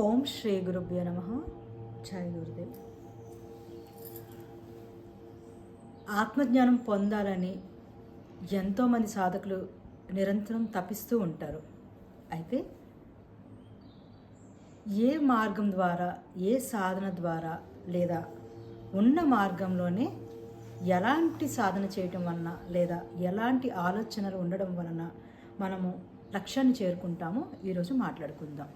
ఓం శ్రీ గురుభ్యో నమ. జయ గురుదేవ్. ఆత్మజ్ఞానం పొందాలని ఎంతోమంది సాధకులు నిరంతరం తపిస్తూ ఉంటారు. అయితే ఏ మార్గం ద్వారా ఏ సాధన ద్వారా లేదా ఉన్న మార్గంలోనే ఎలాంటి సాధన చేయటం వలన లేదా ఎలాంటి ఆలోచనలు ఉండడం వలన మనము లక్ష్యాన్ని చేరుకుంటామో ఈరోజు మాట్లాడుకుందాం.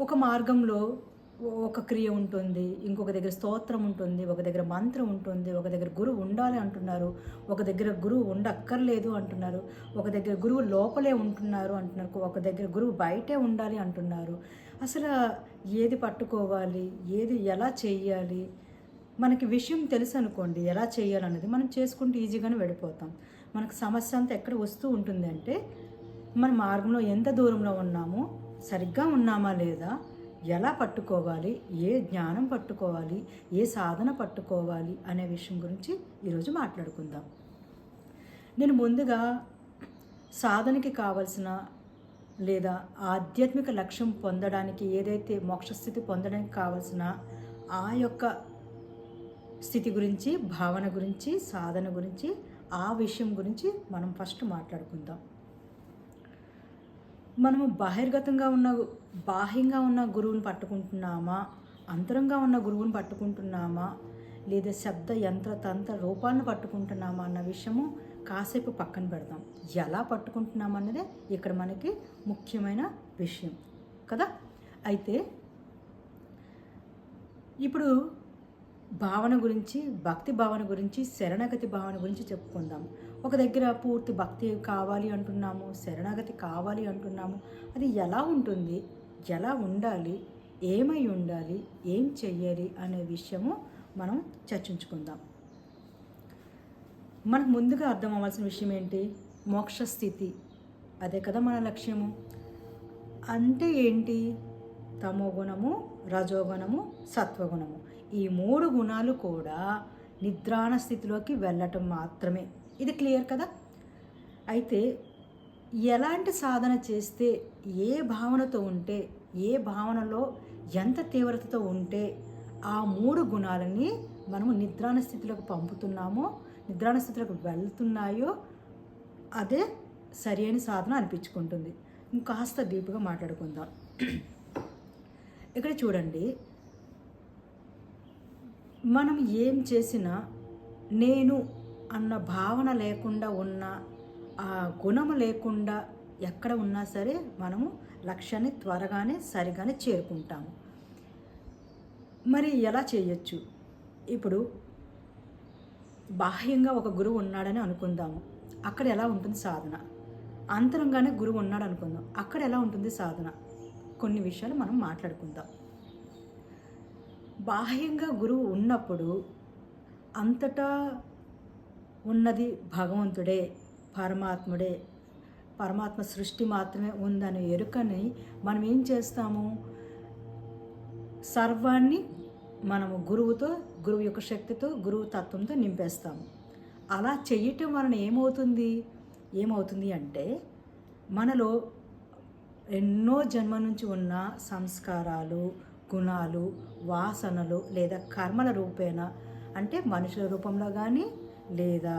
ఒక మార్గంలో ఒక క్రియ ఉంటుంది ఇంకొక దగ్గర స్తోత్రం ఉంటుంది ఒక దగ్గర మంత్రం ఉంటుంది ఒక దగ్గర గురువు ఉండాలి అంటున్నారు ఒక దగ్గర గురువు ఉండక్కర్లేదు అంటున్నారు ఒక దగ్గర గురువు లోపలే ఉంటున్నారు అంటున్నారు ఒక దగ్గర గురువు బయటే ఉండాలి అంటున్నారు. అసలు ఏది పట్టుకోవాలి ఏది ఎలా చేయాలి మనకి విషయం తెలుసు అనుకోండి ఎలా చేయాలన్నది మనం చేసుకుంటూ ఈజీగానే వెళ్ళిపోతాం. మనకు సమస్య అంతా ఎక్కడ వస్తూ ఉంటుంది అంటే మన మార్గంలో ఎంత దూరంలో ఉన్నామో సరిగ్గా ఉన్నామా లేదా? ఎలా పట్టుకోవాలి? ఏ జ్ఞానం పట్టుకోవాలి? ఏ సాధన పట్టుకోవాలి? అనే విషయం గురించి ఈరోజు మాట్లాడుకుందాం. నేను ముందుగా సాధనకి కావలసిన లేదా ఆధ్యాత్మిక లక్ష్యం పొందడానికి ఏదైతే మోక్షస్థితి పొందడానికి కావలసిన ఆ యొక్క స్థితి గురించి భావన గురించి సాధన గురించి ఆ విషయం గురించి మనం ఫస్ట్ మాట్లాడుకుందాం. మనము బహిర్గతంగా ఉన్న బాహ్యంగా ఉన్న గురువుని పట్టుకుంటున్నామా? అంతరంగా ఉన్న గురువుని పట్టుకుంటున్నామా? లేదా శబ్ద యంత్ర తంత్ర రూపాలను పట్టుకుంటున్నామా అన్న విషయము కాసేపు పక్కన పెడదాం. ఎలా పట్టుకుంటున్నాం అన్నదే ఇక్కడ మనకి ముఖ్యమైన విషయం. కదా? అయితే ఇప్పుడు భావన గురించి భక్తి భావన గురించి శరణగతి భావన గురించి చెప్పుకుందాం. ఒక దగ్గర పూర్తి భక్తి కావాలి అంటున్నాము శరణాగతి కావాలి అంటున్నాము. అది ఎలా ఉంటుంది? ఎలా ఉండాలి? ఏమై ఉండాలి? ఏం చెయ్యాలి? అనే విషయము మనం చర్చించుకుందాం. మనకు ముందుగా అర్థం అవ్వాల్సిన విషయం ఏంటి? మోక్ష స్థితి. అదే కదా మన లక్ష్యము. అంటే ఏంటి? తమోగుణము రజోగుణము సత్వగుణము. ఈ మూడు గుణాలు కూడా నిద్రాణ స్థితిలోకి వెళ్ళటం మాత్రమే. ఇది క్లియర్ కదా? అయితే ఎలాంటి సాధన చేస్తే ఏ భావనతో ఉంటే ఏ భావనలో ఎంత తీవ్రతతో ఉంటే ఆ మూడు గుణాలని మనము నిద్రాణ స్థితిలోకి పంపుతున్నామో నిద్రాణ స్థితిలోకి వెళ్తున్నాయో అదే సరి అయిన సాధన అనిపించుకుంటుంది. ఇంకాస్త డీప్గా మాట్లాడుకుందాం. ఇక్కడ చూడండి. మనం ఏం చేసినా నేను అన్న భావన లేకుండా ఉన్న ఆ గుణము లేకుండా ఎక్కడ ఉన్నా సరే మనము లక్ష్యాన్ని త్వరగానే సరిగానే చేరుకుంటాము. మరి ఎలా చేయొచ్చు? ఇప్పుడు బాహ్యంగా ఒక గురువు ఉన్నాడని అనుకుందాము. అక్కడ ఎలా ఉంటుంది సాధన? అంతరంగానే గురువు ఉన్నాడు అనుకుందాం అక్కడ ఎలా ఉంటుంది సాధన? కొన్ని విషయాలు మనం మాట్లాడుకుందాం. బాహ్యంగా గురువు ఉన్నప్పుడు అంతటా ఉన్నది భగవంతుడే పరమాత్ముడే. పరమాత్మ సృష్టి మాత్రమే ఉందనే ఎరుకని మనం ఏం చేస్తాము? సర్వాన్ని మనము గురువుతో గురువు యొక్క శక్తితో గురువు తత్వంతో నింపేస్తాము. అలా చేయటం వలన ఏమవుతుంది? ఏమవుతుంది అంటే మనలో ఎన్నో జన్మ నుంచి ఉన్న సంస్కారాలు గుణాలు వాసనలు లేదా కర్మల రూపేణ అంటే మనుషుల రూపంలో కానీ లేదా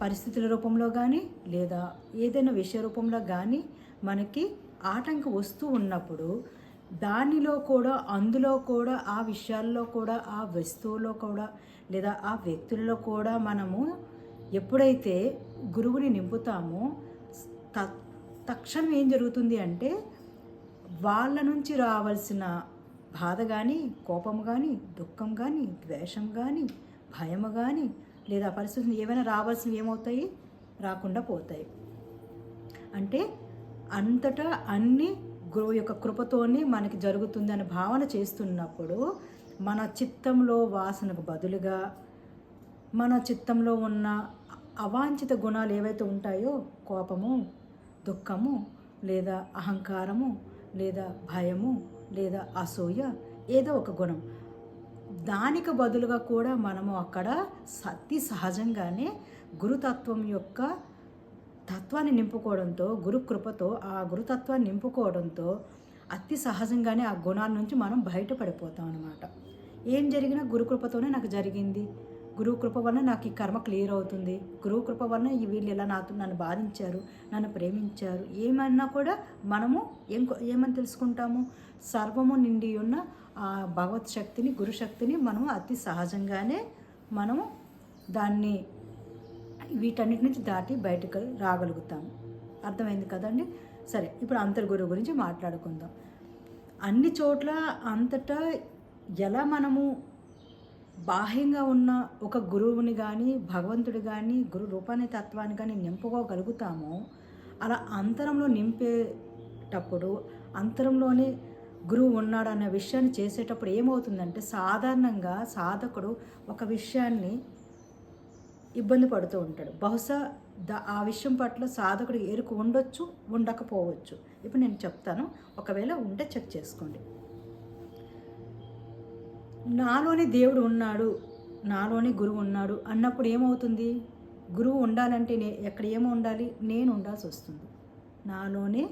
పరిస్థితుల రూపంలో కానీ లేదా ఏదైనా విషయ రూపంలో కానీ మనకి ఆటంకం వస్తూ ఉన్నప్పుడు దానిలో కూడా అందులో కూడా ఆ విషయాల్లో కూడా ఆ వస్తువులో కూడా లేదా ఆ వ్యక్తుల్లో కూడా మనము ఎప్పుడైతే గురువుని నింపుతామో త తక్షణం ఏం జరుగుతుంది అంటే వాళ్ళ నుంచి రావాల్సిన బాధ కానీ కోపం కానీ దుఃఖం కానీ ద్వేషం కానీ భయము కానీ లేదా పరిస్థితులు ఏమైనా రావాల్సినవి ఏమవుతాయి? రాకుండా పోతాయి. అంటే అంతటా అన్ని గురువు యొక్క కృపతోనే మనకి జరుగుతుందనే భావన చేస్తున్నప్పుడు మన చిత్తంలో వాసనకు బదులుగా మన చిత్తంలో ఉన్న అవాంఛిత గుణాలు ఏవైతే ఉంటాయో కోపము దుఃఖము లేదా అహంకారము లేదా భయము లేదా అసూయ ఏదో ఒక గుణం. దానికి బదులుగా కూడా మనము అక్కడ అతి సహజంగానే గురుతత్వం యొక్క తత్వాన్ని నింపుకోవడంతో గురుకృపతో ఆ గురుతత్వాన్ని నింపుకోవడంతో అతి సహజంగానే ఆ గుణాల నుంచి మనం బయటపడిపోతాం అనమాట ఏం జరిగినా గురుకృపతోనే నాకు జరిగింది. గురువు కృప వలన నాకు ఈ కర్మ క్లియర్ అవుతుంది. గురువు కృప వలన ఈ వీళ్ళు ఇలా నాతో నన్ను బాధించారు నన్ను ప్రేమించారు ఏమన్నా కూడా మనము ఏం ఏమని తెలుసుకుంటాము? సర్వము నిండి ఉన్న ఆ భగవత్ శక్తిని గురు శక్తిని మనము అతి సహజంగానే మనము దాన్ని వీటన్నిటి నుంచి దాటి బయటకు రాగలుగుతాము. అర్థమైంది కదండి? సరే ఇప్పుడు అంతర్గురు గురించి మాట్లాడుకుందాం. అన్ని చోట్ల అంతటా ఎలా మనము బాహ్యంగా ఉన్న ఒక గురువుని కానీ భగవంతుడు కానీ గురు రూపాన్ని తత్వాన్ని కానీ నింపుకోగలుగుతామో అలా అంతరంలో నింపేటప్పుడు అంతరంలోనే గురువు ఉన్నాడు అన్న విషయాన్ని చేసేటప్పుడు ఏమవుతుందంటే సాధారణంగా సాధకుడు ఒక విషయాన్ని ఇబ్బంది పడుతూ ఉంటాడు. బహుశా ద ఆ విషయం పట్ల సాధకుడు ఎరుకు ఉండొచ్చు ఉండకపోవచ్చు. ఇప్పుడు నేను చెప్తాను. ఒకవేళ ఉంటే చెక్ చేసుకోండి. నాలోని దేవుడు ఉన్నాడు నాలోని గురువు ఉన్నాడు అన్నప్పుడు ఏమవుతుంది? గురువు ఉండాలంటే నే ఎక్కడ ఏమో ఉండాలి? నేను ఉండాల్సి వస్తుంది. నాలోనే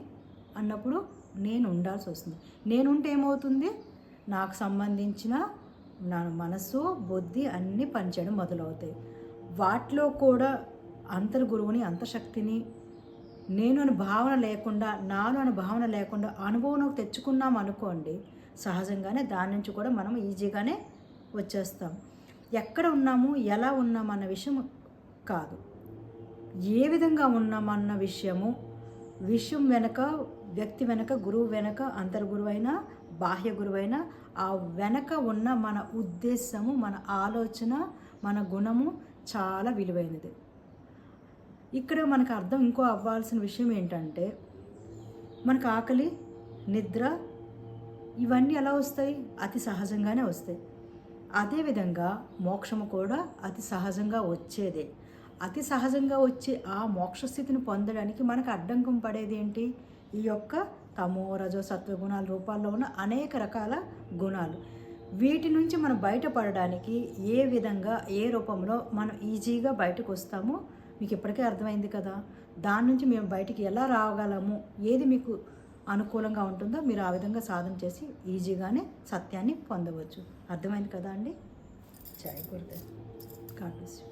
అన్నప్పుడు నేను ఉండాల్సి వస్తుంది. నేనుంటే ఏమవుతుంది? నాకు సంబంధించిన నా మనసు బుద్ధి అన్నీ పనిచేయడం మొదలవుతాయి. వాటిలో కూడా అంతర్గురువుని అంతశక్తిని నేను అని భావన లేకుండా నాలో అని భావన లేకుండా అనుభవం తెచ్చుకున్నాం అనుకోండి సహజంగానే దాని నుంచి కూడా మనం ఈజీగానే వచ్చేస్తాం. ఎక్కడ ఉన్నాము ఎలా ఉన్నాం అన్న విషయం కాదు. ఏ విధంగా ఉన్నామన్న విషయము విషయం వెనక వ్యక్తి వెనక గురువు వెనక అంతర్గురువైన బాహ్య గురువైన ఆ వెనక ఉన్న మన ఉద్దేశము మన ఆలోచన మన గుణము చాలా విలువైనది. ఇక్కడ మనకు అర్థం ఇంకో అవ్వాల్సిన విషయం ఏంటంటే మనకు ఆకలి నిద్ర ఇవన్నీ ఎలా వస్తాయి? అతి సహజంగానే వస్తాయి. అదేవిధంగా మోక్షము కూడా అతి సహజంగా వచ్చేదే. అతి సహజంగా వచ్చే ఆ మోక్షస్థితిని పొందడానికి మనకు అడ్డంకం పడేది ఏంటి? ఈ యొక్క తమో రజో సత్వగుణాల రూపాల్లో ఉన్న అనేక రకాల గుణాలు. వీటి నుంచి మనం బయటపడడానికి ఏ విధంగా ఏ రూపంలో మనం ఈజీగా బయటకు వస్తామో మీకు ఇప్పటికే అర్థమైంది కదా? దాని నుంచి మేము బయటికి ఎలా రాగలము? ఏది మీకు అనుకూలంగా ఉంటుందో మీరు ఆ విధంగా సాధన చేసి ఈజీగానే సత్యాన్ని పొందవచ్చు. అర్థమైంది కదా అండి? జై గురుదేవ్. గాడ్